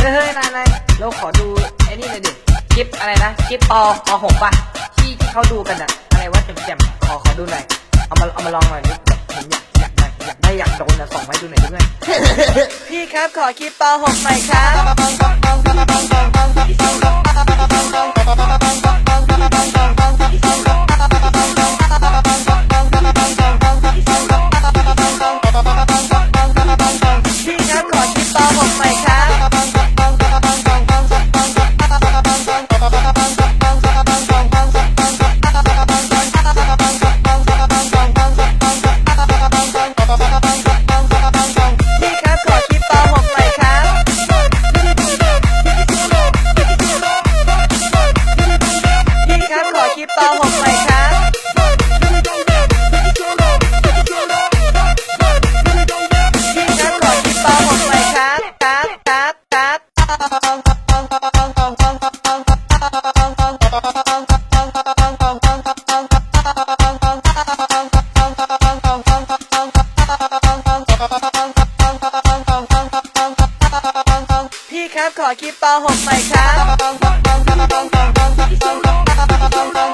เฮ้ยนายนายเราขอดูไอ้นี่หน่อยดิคลิปอะไรนะคลิปปอปหกป่ะที่ที่เขาดูกันอะอะไรว่าแจ่มๆขอขอดูหน่อยเอามาเอามาลองหน่อยดิผมอยากอยากได้อยากได้อยากโดนนะส่งมาให้ดูหน่อยด้วยพี่ครับขอคลิปปอหกหน่อยครับพี่ครับขอคลิปปอหกหน่อย ลิปปหกหน่อยครับพี่ครับขอคลิปปหกหน่อยครับครับครับครับพี่ครับขอคลิปปหกหน่อยครับ